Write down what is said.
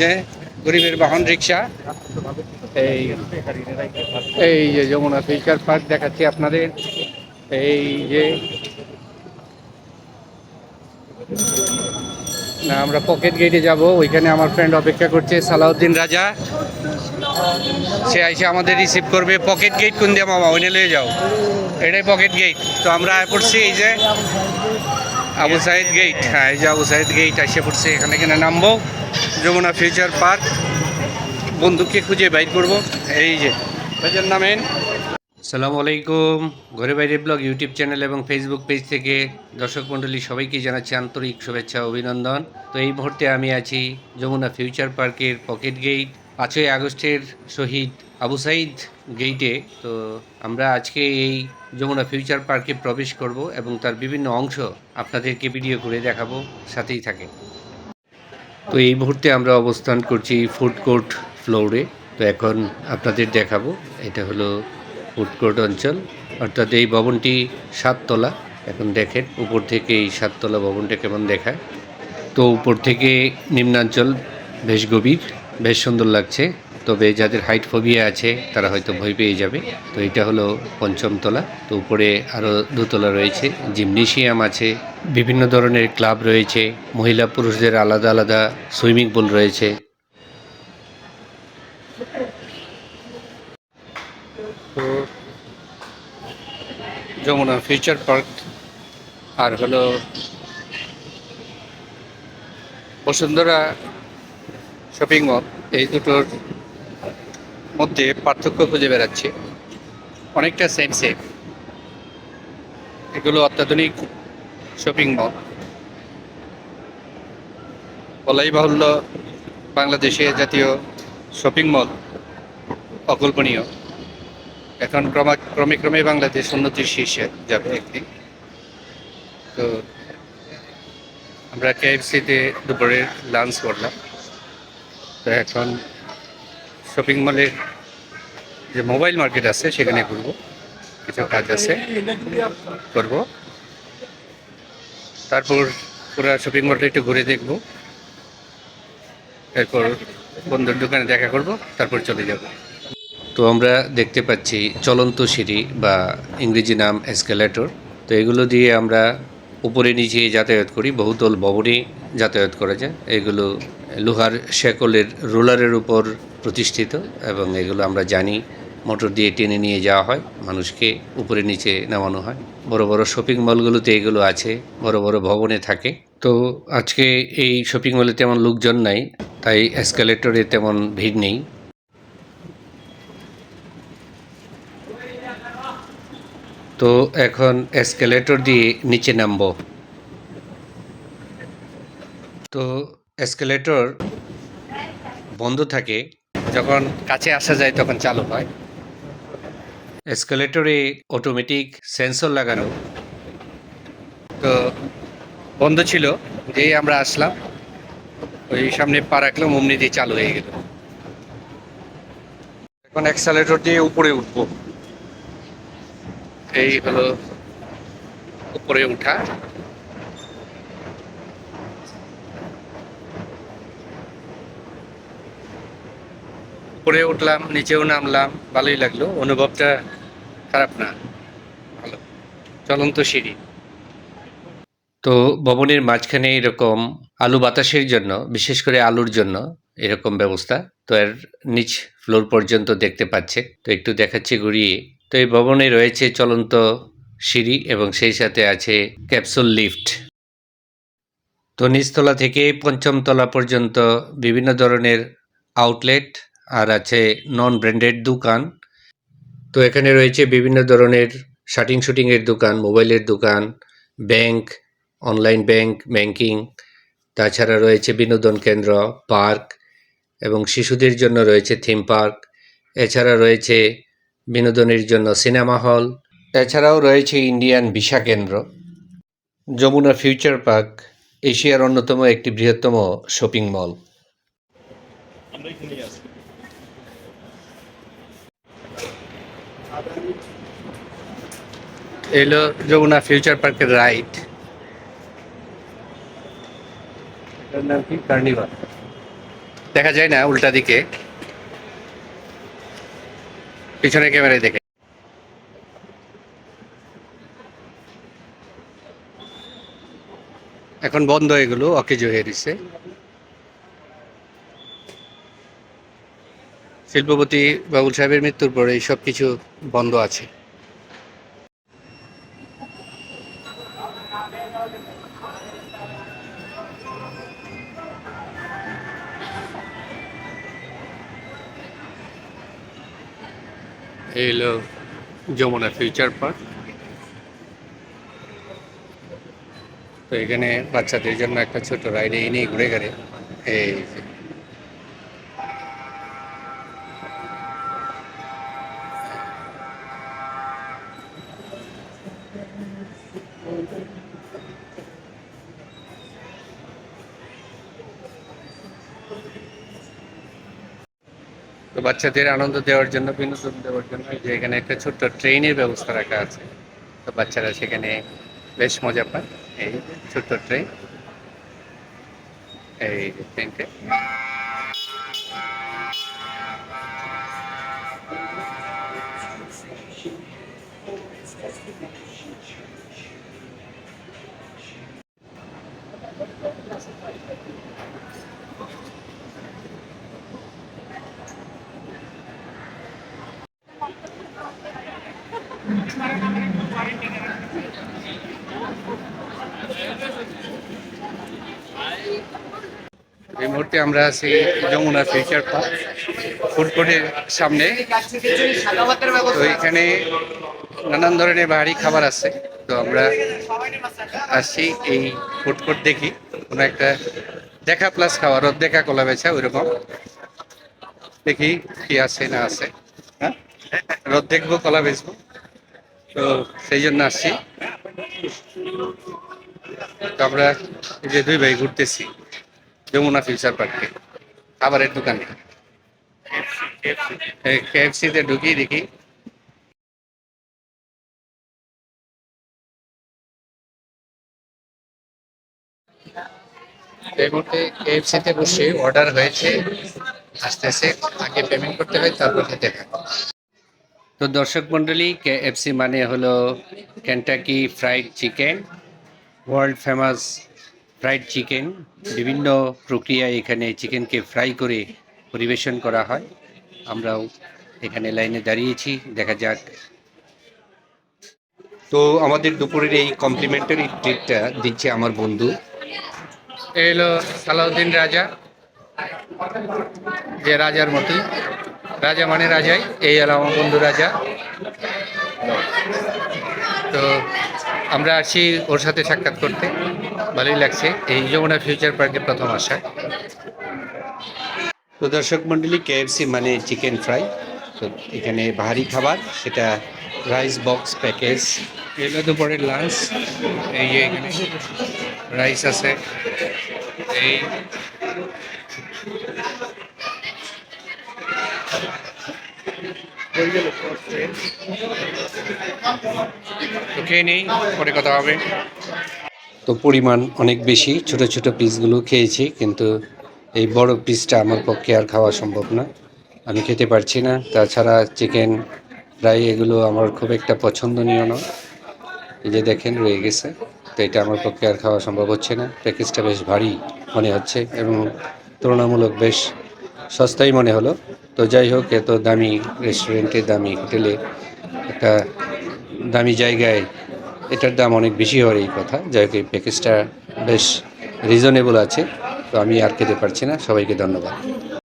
যে গরিবের বাহন রিক্সা। এই এই যে যমুনা ফিউচার পার্ক দেখাচ্ছি আপনাদের। এই যে, না, আমরা পকেট গেটে যাব, ওইখানে আমার ফ্রেন্ড অপেক্ষা করছে, সালাউদ্দিন রাজা। সে এসে আমাদের রিসিভ করবে। পকেট গেট কোন দিয়ে, মামা? ওইনে লয়ে যাও। এটাই পকেট গেট। তো আমরা পড়ছি এই যে আবু সাইদ গেট হ্যাঁ এই যে আবু সাইদ গেট এসে পড়ছে, এখানে এখানে নামবো। যমুনা ফিউচার পার্ক বন্ধুকে খুঁজে বাইর করব। এই যে, ভাইজান নামেন। সালামু আলাইকুম। ঘরে বাইরে ব্লগ ইউটিউব চ্যানেল এবং ফেসবুক পেজ থেকে দর্শক মণ্ডলী সবাইকে জানাচ্ছি আন্তরিক শুভেচ্ছা, অভিনন্দন। তো এই মুহূর্তে আমি আছি যমুনা ফিউচার পার্কের পকেট গেট পাঁচই আগস্টের শহীদ আবু সাইদ গেইটে তো আমরা আজকে এই যমুনা ফিউচার পার্কে প্রবেশ করব এবং তার বিভিন্ন অংশ আপনাদেরকে ভিডিও করে দেখাবো, সাথেই থাকে তো এই মুহূর্তে আমরা অবস্থান করছি ফুড কোর্ট ফ্লোরে। তো এখন আপনাদের দেখাবো, এটা হলো ফুড কোর্ট অঞ্চল। অর্থাৎ এই ভবনটি সাততলা, এখন দেখেন উপর থেকে এই সাততলা ভবনটা কেমন দেখায়। তো উপর থেকে নিম্নাঞ্চল বেশ গভীর। বেশ সুন্দর লাগছে। তবে যাদের হাইট ফোবিয়া আছে, তারা হয়তো ভয় পেয়ে যাবে। তো এটা হলো পঞ্চম তলা। তো উপরে আরও দোতলা রয়েছে। জিমনেশিয়াম আছে। বিভিন্ন ধরনের ক্লাব রয়েছে। মহিলা পুরুষদের আলাদা আলাদা সুইমিং পুল রয়েছে। তো যমুনা ফিউচার পার্ক আর হলো বসুন্ধরা শপিং মল এই দুটোর মধ্যে পার্থক্য খুঁজে বেড়াচ্ছে। অনেকটা সেম সেম এগুলো অত্যাধুনিক শপিং মল বলাই বাহুল্য বাংলাদেশে জাতীয় শপিং মল অকল্পনীয়। এখন ক্রমা, ক্রমে ক্রমে বাংলাদেশ উন্নতির শীর্ষে যাবে একদিন। তো আমরা কেএফসিতে দুপুরে লাঞ্চ করলাম। তো এখন শপিং মলের যে মোবাইল মার্কেট আছে, সেখানে ঘুরবো। কিছু কাজ আছে, করব। তারপর পুরো শপিং মলটা একটু ঘুরে দেখব। এরপর বন্ধুর দোকানে দেখা করব, তারপর চলে যাব। তো আমরা দেখতে পাচ্ছি চলন্ত সিঁড়ি বা ইংরেজি নাম এসকেলেটর তো এগুলো দিয়ে আমরা উপরে নিচে যাতায়াত করি, বহুতল ভবনে যাতায়াত করা যায়। এগুলো লোহার শেকলের রোলারের উপর প্রতিষ্ঠিত এবং এগুলো আমরা জানি মোটর দিয়ে টেনে নিয়ে যাওয়া হয়, মানুষকে উপরে নিচে নামানো হয়। বড় বড় শপিং মলগুলোতে এগুলো আছে, বড় বড় ভবনে থাকে। তো আজকে এই শপিং মলে তেমন লোকজন নাই, তাই এসকেলেটরে তেমন ভিড় নেই। তো এখন এসকেলেটর দিয়ে নিচে নামবো। তো এসকেলেটর বন্ধ থাকে, যখন কাছে আসা যায় তখন চালু হয়। এসকেলেটরে অটোমেটিক সেন্সর লাগানো। তো বন্ধ ছিল, যেই আমরা আসলাম, ওই সামনে পা রাখলাম, অমনি দিয়ে চালু হয়ে গেল। এখন এক্সালেটর দিয়ে উপরে উঠবো। এই হলো উপরে উঠা। উপরে উঠলাম, নিচেও নামলাম, ভালোই লাগল। অনুভবটা খারাপ না, ভালো। চলন্ত সিঁড়ি। তো ভবনের মাঝখানে এরকম আলু বাতাসের জন্য, বিশেষ করে আলুর জন্য এরকম ব্যবস্থা। তো এর নিচ ফ্লোর পর্যন্ত দেখতে পাচ্ছে। তো একটু দেখাচ্ছি, ঘুরিয়ে তো এই ভবনে রয়েছে চলন্ত সিঁড়ি এবং সেই সাথে আছে ক্যাপসুল লিফট। তো নিচতলা থেকে পঞ্চম তলা পর্যন্ত বিভিন্ন ধরনের আউটলেট আর আছে নন ব্র্যান্ডেড দোকান। তো এখানে রয়েছে বিভিন্ন ধরনের শাটিং শুটিংয়ের দোকান মোবাইলের দোকান, ব্যাংক, অনলাইন ব্যাংক, ব্যাংকিং। তাছাড়া রয়েছে বিনোদন কেন্দ্র, পার্ক এবং শিশুদের জন্য রয়েছে থিম পার্ক। এছাড়া রয়েছে বিনোদনের জন্য সিনেমা হল। এছাড়াও রয়েছে ইন্ডিয়ান ভিসা কেন্দ্র যমুনা ফিউচার পার্ক এশিয়ার অন্যতম একটি বৃহত্তম শপিং মল। এলো যমুনা ফিউচার পার্কের রাইড। এটার নাম কি? কার্নিভাল। দেখা যায় না উল্টা দিকে। পিছনের ক্যামেরায় দেখে। এখন বন্ধ এগুলো অকেজ হয়ে রয়েছে শিল্পপতি বাবুল সাহেবের মৃত্যুর পরে সব কিছু বন্ধ আছে। এই হলো যমুনা ফিউচার পার্ক। তো এখানে বাচ্চাদের জন্য একটা ছোট রাইডে এনেই ঘুরে ঘুরে, এই বাচ্চাদের আনন্দ দেওয়ার জন্য, বিনোদন দেওয়ার জন্য যে এখানে একটা ছোট্ট ট্রেনের ব্যবস্থা রাখা আছে। তো বাচ্চারা সেখানে বেশ মজা পায় এই ছোট্ট ট্রেন। এই যে ট্রেনটা এই মুহূর্তে আমরা আছি যমুনা ফিউচার পার্ক ফুড কোর্টের সামনে। তো এখানে নানান ধরনের বাহারি খাবার আছে। তো আমরা আসছি এই ফুড কোর্ট দেখি। কোনো একটা দেখা প্লাস খাওয়া রোদ দেখা কলা বেচা, ওইরকম। দেখি কি আছে না আছে। হ্যাঁ? রোদ দেখব কলা বেচবো। তো সেই জন্য আসছি। আমরা এই যে দুই ভাই ঘুরতেছি। যমুনা ফিউচার পার্কে খাবারের দোকানে। কেএফসিতে ঢুকি দেখি। মুহূর্তে কেএফসিতে বসে অর্ডার হয়েছে, আসতেছে, আগে পেমেন্ট করতে হয়, তারপর খেতে হয়। তো দর্শক মণ্ডলী কেএফসি মানে হলো Kentucky fried chicken world famous fried chicken, বিভিন্ন প্রক্রিয়ায় এখানে চিকেনকে ফ্রাই করে পরিবেশন করা হয়। আমরাও এখানে লাইনে দাঁড়িয়েছি, দেখা যাক। তো আমাদের দুপুরের এই কমপ্লিমেন্টারি ট্রিটটা দিচ্ছে আমার বন্ধু। এ হলো সালাউদ্দিন রাজা, যে রাজার মতোই রাজা মানে রাজাই, এই হলো আমার বন্ধু রাজা। তো আমরা আসি ওর সাথে সাক্ষাৎ করতে। ভালোই লাগছে। এই যমুনা ফিউচার পার্কে প্রথম আসা তো দর্শক মণ্ডলী কেএফসি মানে চিকেন ফ্রাই তো এখানে ভারী খাবার সেটা রাইস বক্স প্যাকেজ এগুলো দুপুরের লাঞ্চ এই যে এখানে রাইস আছে। এই তো খেয়ে নেই পরে কথা হবে। তো পরিমাণ অনেক বেশি। ছোট ছোট পিসগুলো খেয়েছি, কিন্তু এই বড় পিসটা আমার পক্ষে আর খাওয়া সম্ভব না। আমি খেতে পারছি না। তাছাড়া চিকেন ফ্রাই এগুলো আমার খুব একটা পছন্দনীয় নয়। এই যে দেখেন, রয়ে গেছে। তো এটা আমার পক্ষে আর খাওয়া সম্ভব হচ্ছে না। প্যাকেজটা বেশ ভারী মনে হচ্ছে এবং তুলনামূলক বেশ সস্তাই মনে হলো। তো যাই হোক, এত দামি রেস্টুরেন্টে দামি হোটেলে একটা দামি জায়গায় এটার দাম অনেক বেশি হওয়ার এই কথা। যাই হোক এই প্যাকেজটা বেশ রিজনেবল আছে। তো আমি আর খেতে পারছি না। সবাইকে ধন্যবাদ।